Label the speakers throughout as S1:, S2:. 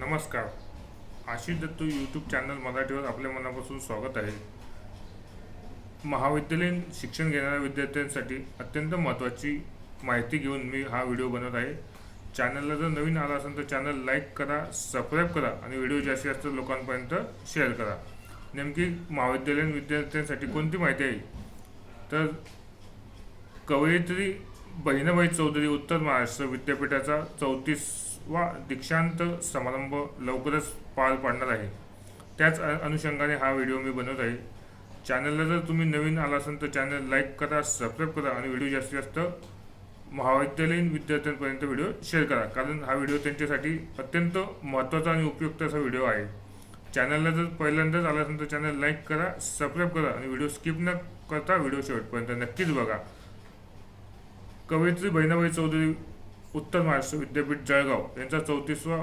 S1: नमस्कार. Ashish Dattu YouTube channel मराठीवर आपल्या मनापासून स्वागत आहे. महाविद्यालयीन शिक्षण घेणाऱ्या विद्यार्थ्यांसाठी अत्यंत महत्त्वाची माहिती घेऊन मी हा व्हिडिओ बनवत आहे. चॅनलला जर नवीन आला असेल तर चॅनल लाईक करा सबस्क्राईब करा आणि व्हिडिओ जास्तीत जास्त लोकांपर्यंत शेअर करा. नेमकी महाविद्यालयीन विद्यार्थ्यांसाठी कोणती माहिती आहे? तर कवयित्री बहिणाबाई चौधरी उत्तर महाराष्ट्र विद्यापीठाचा चौतीस वा दीक्षांत समारंभ लवकरच पार पाडणार आहे. त्याच अनुषंगाने हा व्हिडिओ मी बनवत आहे. चॅनलला जर तुम्ही नवीन आला असाल तर चॅनल लाईक करा सबस्क्राईब करा आणि व्हिडिओ जास्तीत जास्त महाविद्यालयीन विद्यार्थ्यांपर्यंत व्हिडिओ शेअर करा. कारण हा व्हिडिओ त्यांच्यासाठी अत्यंत महत्त्वाचा आणि उपयुक्त असा व्हिडिओ आहे. चॅनलला जर पहिल्यांदाच आला असेल तर चॅनल लाईक करा सबस्क्राईब करा आणि व्हिडिओ स्किप न करता व्हिडिओ शेवटपर्यंत नक्कीच बघा. कवयित्री बहिणाबाई चौधरी उत्तर महाराष्ट्र विद्यापीठ जळगाव यांचा चौतीसवा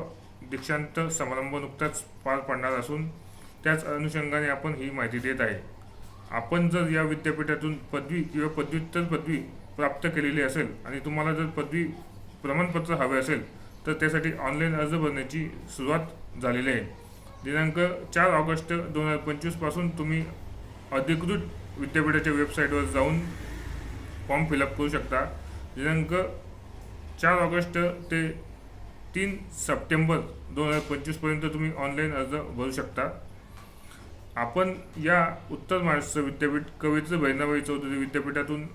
S1: दीक्षांत समारंभ नुकताच पार पडणार असून त्याच अनुषंगाने आपण ही माहिती देत आहे. आपण जर या विद्यापीठातून पदवी किंवा पदव्युत्तर पदवी प्राप्त केलेली असेल आणि तुम्हाला जर पदवी प्रमाणपत्र हवे असेल तर त्यासाठी ऑनलाईन अर्ज भरण्याची सुरुवात झालेली आहे. दिनांक चार ऑगस्ट दोन हजार पंचवीसपासून तुम्ही अधिकृत विद्यापीठाच्या वेबसाईटवर जाऊन फॉर्म फिलअप करू शकता. दिनांक चार ऑगस्ट ते तीन सप्टेंबर दोन हजार पंचवीसपर्यंत तुम्ही ऑनलाईन अर्ज भरू शकता. आपण या उत्तर महाराष्ट्र विद्यापीठ कवयित्री बहिणाबाई चौधरी विद्यापीठातून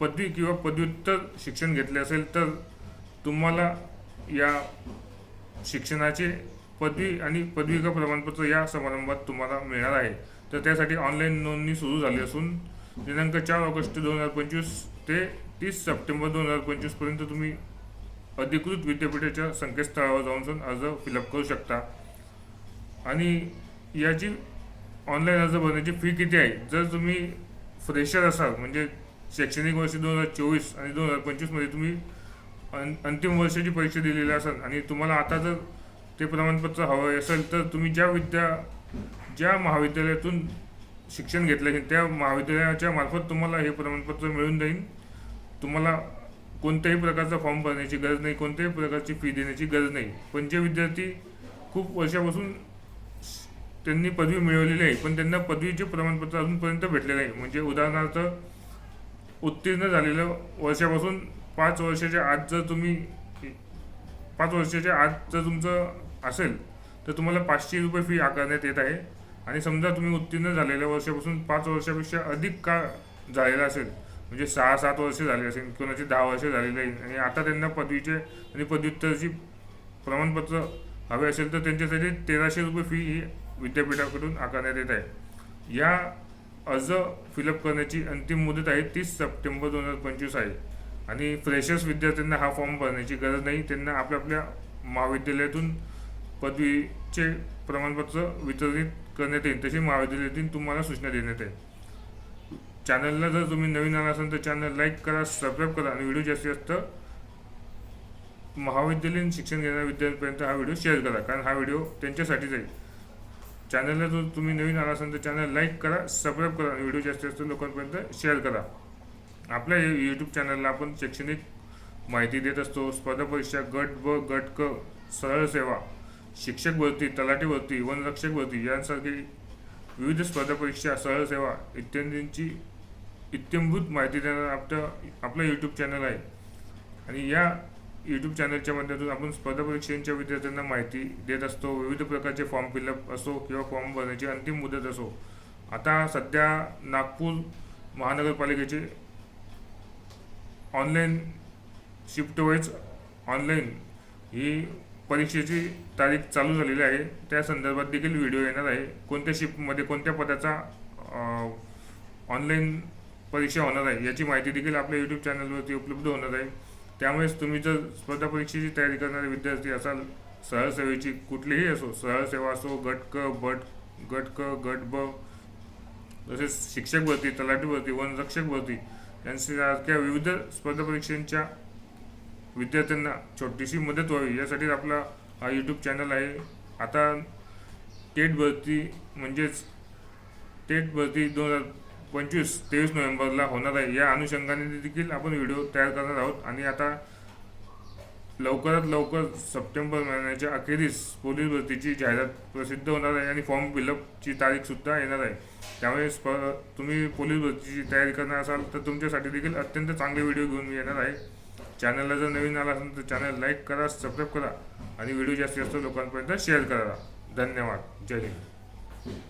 S1: पदवी किंवा पदव्युत्तर शिक्षण घेतले असेल तर तुम्हाला या शिक्षणाचे पदवी आणि पदविका प्रमाणपत्र या समारंभात तुम्हाला मिळणार आहे. तर त्यासाठी ऑनलाईन नोंदणी सुरू झाली असून दिनांक चार ऑगस्ट दोन हजार पंचवीस ते तीस सप्टेंबर दोन हजार पंचवीसपर्यंत तुम्ही अधिकृत विद्यापीठाच्या संकेतस्थळावर जाऊन जाऊन अर्ज फिलअप करू शकता. आणि याची ऑनलाईन अर्ज भरण्याची फी किती आहे? जर तुम्ही फ्रेशर असाल म्हणजे शैक्षणिक वर्ष दोन हजार चोवीस आणि दोन हजार पंचवीसमध्ये तुम्ही अं अंतिम वर्षाची परीक्षा दिलेली असाल आणि तुम्हाला आता जर ते प्रमाणपत्र हवं असेल तर तुम्ही ज्या विद्या ज्या महाविद्यालयातून शिक्षण घेतलं आहे त्या महाविद्यालयाच्या मार्फत तुम्हाला हे प्रमाणपत्र मिळून जाईल. तुम्हाला कोणत्याही प्रकारचा फॉर्म भरण्याची गरज नाही कोणत्याही प्रकारची फी देण्याची गरज नाही. पण जे विद्यार्थी खूप वर्षापासून त्यांनी पदवी मिळवलेली आहे पण त्यांना पदवीचे प्रमाणपत्र अजूनपर्यंत भेटले नाही. म्हणजे उदाहरणार्थ उत्तीर्ण झालेलं वर्षापासून पाच वर्षाच्या आत जर तुम्ही पाच वर्षाच्या आत जर तुमचं असेल तर तुम्हाला पाचशे रुपये फी आकारण्यात येत आहे. आणि समजा तुम्ही उत्तीर्ण झालेल्या वर्षापासून पाच वर्षापेक्षा अधिक काळ झालेला असेल म्हणजे सहा सात वर्ष झाले असेल कोणाचे दहा वर्ष झालेले आहे आणि आता त्यांना पदवीचे आणि पदव्युत्तरची प्रमाणपत्र हवे असेल तर त्यांच्यासाठी तेराशे रुपये फी ही विद्यापीठाकडून आकारण्यात येत आहे. या अर्ज फिलअप करण्याची अंतिम मुदत आहे तीस सप्टेंबर दोन हजार पंचवीस आहे. आणि फ्रेशर्स विद्यार्थ्यांना हा फॉर्म भरण्याची गरज नाही त्यांना आपल्या आपल्या महाविद्यालयातून पदवीचे प्रमाणपत्र वितरित करण्यात येईल तशी महाविद्यालयातून तुम्हाला सूचना देण्यात येईल चॅनलला जर तुम्ही नवीन आला असाल तर चॅनल लाईक करा सबस्क्राईब करा आणि व्हिडिओ जास्तीत जास्त महाविद्यालयीन शिक्षण घेणाऱ्या विद्यार्थ्यांपर्यंत हा व्हिडिओ शेअर करा. कारण हा व्हिडिओ त्यांच्यासाठीच आहे. चॅनलला जर तुम्ही नवीन आला असाल तर चॅनल लाईक करा सबस्क्राईब करा आणि व्हिडिओ जास्तीत जास्त लोकांपर्यंत शेअर करा. आपल्या यूट्यूब चॅनलला आपण शैक्षणिक माहिती देत असतो. स्पर्धा परीक्षा गट ब गट क सरळ सेवा. शिक्षक भरती तलाठी भरती वनरक्षक भरती यांसारखी विविध स्पर्धा परीक्षा सहसेवा सेवा इत्यादींची इत्यंभूत माहिती देणारा आपलं आपलं यूट्यूब चॅनल आहे. आणि या यूट्यूब चॅनलच्या माध्यमातून आपण स्पर्धा परीक्षांच्या विद्यार्थ्यांना माहिती देत असतो विविध प्रकारचे फॉर्म फिलअप असो किंवा फॉर्म भरण्याची अंतिम मुदत असो. आता सध्या नागपूर महानगरपालिकेचे ऑनलाईन शिफ्ट वाईज ऑनलाईन ही परीक्षेची तारीख चालू झालेली आहे. त्या संदर्भात देखील व्हिडिओ येणार आहे. कोणत्या शिफ्टमध्ये कोणत्या पदाचा ऑनलाईन परीक्षा होणार आहे याची माहिती देखील आपल्या यूट्यूब चॅनलवरती उपलब्ध होणार आहे. त्यामुळेच तुम्ही जर स्पर्धा परीक्षेची तयारी करणारे विद्यार्थी असाल सरळ कुठलीही असो सरळसेवा असो गट क बट गट क गट ब तसेच शिक्षक भरती तलाठी भरती वनरक्षक भरती यांसारख्या विविध स्पर्धा परीक्षांच्या विद्यार्थ्यांना छोटीशी मदत व्हावी. यासाठी आपला हा यूट्यूब चॅनल आहे. आता टेट भरती म्हणजेच टेट भरती दोन हजार पंचवीस तेवीस नोव्हेंबरला होणार आहे. या अनुषंगाने देखील आपण व्हिडिओ तयार करणार आहोत. आणि आता लवकरात लवकर सप्टेंबर महिन्याच्या अखेरीस पोलीस भरतीची जाहिरात प्रसिद्ध होणार आहे आणि फॉर्म फिलअपची तारीखसुद्धा येणार आहे. त्यामुळे स्प तुम्ही पोलीस भरतीची तयारी करणार असाल तर तुमच्यासाठी देखील अत्यंत चांगले व्हिडिओ घेऊन मी येणार आहे. चॅनलला जर नवीन आला असेल तर चॅनल लाईक करा सबस्क्राईब करा आणि व्हिडिओ जास्तीत जास्त लोकांपर्यंत शेअर करा. धन्यवाद. जय हिंद.